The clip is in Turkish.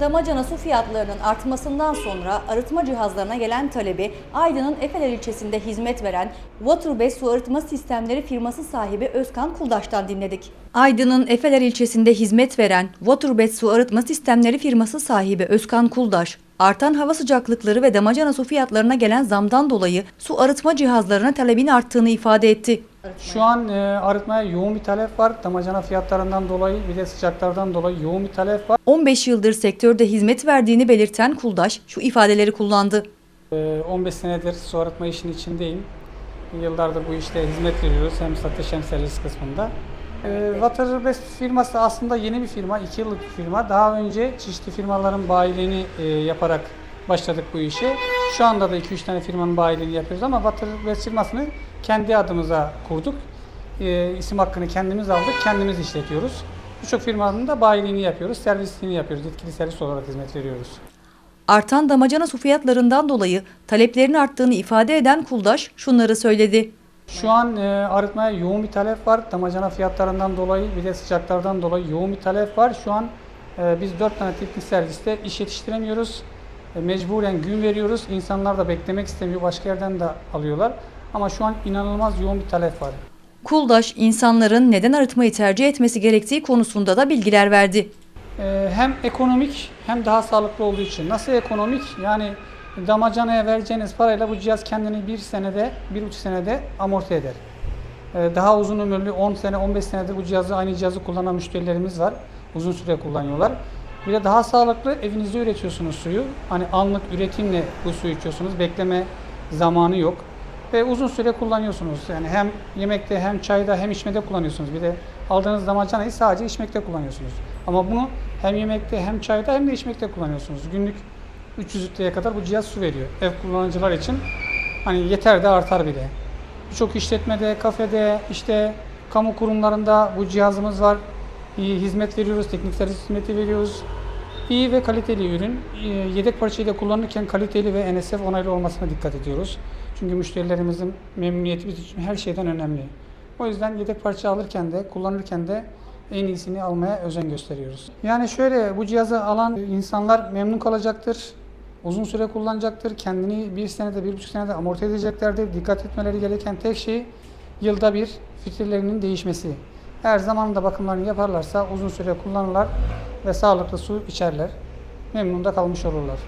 Damacana su fiyatlarının artmasından sonra arıtma cihazlarına gelen talebi Aydın'ın Efeler ilçesinde hizmet veren Waterbase su arıtma sistemleri firması sahibi Özkan Kuldaş'tan dinledik. Aydın'ın Efeler ilçesinde hizmet veren Waterbase su arıtma sistemleri firması sahibi Özkan Kuldaş, artan hava sıcaklıkları ve damacana su fiyatlarına gelen zamdan dolayı su arıtma cihazlarına talebin arttığını ifade etti. Şu an e, arıtmaya yoğun bir talep var. Damacana fiyatlarından dolayı bir de sıcaklardan dolayı yoğun bir talep var. 15 yıldır sektörde hizmet verdiğini belirten Kuldaş şu ifadeleri kullandı. E, 15 senedir su arıtma işinin içindeyim. Yıllardır bu işte hizmet veriyoruz hem satış hem servis kısmında. E, Waterbest firması aslında yeni bir firma, 2 yıllık bir firma. Daha önce çeşitli firmaların bayiliğini e, yaparak başladık bu işe. Şu anda da 2-3 tane firmanın bayiliğini yapıyoruz ama Waterbest firmasını kendi adımıza kurduk. E, isim hakkını kendimiz aldık, kendimiz işletiyoruz. Birçok firmanın da bayiliğini yapıyoruz, servisliğini yapıyoruz. Yetkili servis olarak hizmet veriyoruz. Artan damacana su fiyatlarından dolayı taleplerin arttığını ifade eden Kuldaş şunları söyledi. Şu an e, arıtmaya yoğun bir talep var. Damacana fiyatlarından dolayı bir de sıcaklardan dolayı yoğun bir talep var. Şu an e, biz 4 tane teknik serviste iş yetiştiremiyoruz. E, mecburen gün veriyoruz. İnsanlar da beklemek istemiyor. Başka yerden de alıyorlar. Ama şu an inanılmaz yoğun bir talep var. Kuldaş insanların neden arıtmayı tercih etmesi gerektiği konusunda da bilgiler verdi. E, hem ekonomik hem daha sağlıklı olduğu için. Nasıl ekonomik? Yani damacanaya vereceğiniz parayla bu cihaz kendini bir senede, bir buçuk senede amorti eder. E, daha uzun ömürlü 10 sene, 15 senedir bu cihazı, aynı cihazı kullanan müşterilerimiz var. Uzun süre kullanıyorlar. Bir de daha sağlıklı evinizde üretiyorsunuz suyu. Hani anlık üretimle bu suyu içiyorsunuz. Bekleme zamanı yok. Ve uzun süre kullanıyorsunuz. Yani hem yemekte hem çayda hem içmede kullanıyorsunuz. Bir de aldığınız damacanayı sadece içmekte kullanıyorsunuz. Ama bunu hem yemekte hem çayda hem de içmekte kullanıyorsunuz. Günlük 300 litreye kadar bu cihaz su veriyor. Ev kullanıcılar için hani yeter de artar bile. Birçok işletmede, kafede, işte kamu kurumlarında bu cihazımız var. İyi hizmet veriyoruz, teknik servis hizmeti veriyoruz. İyi ve kaliteli ürün. Yedek parçayı da kullanırken kaliteli ve NSF onaylı olmasına dikkat ediyoruz. Çünkü müşterilerimizin memnuniyeti bizim için her şeyden önemli. O yüzden yedek parça alırken de, kullanırken de en iyisini almaya özen gösteriyoruz. Yani şöyle bu cihazı alan insanlar memnun kalacaktır. Uzun süre kullanacaktır. Kendini bir senede, bir buçuk senede amorti edeceklerdir. Dikkat etmeleri gereken tek şey yılda bir filtrelerinin değişmesi. Eğer zamanında bakımlarını yaparlarsa uzun süre kullanırlar ve sağlıklı su içerler. Memnun da kalmış olurlar.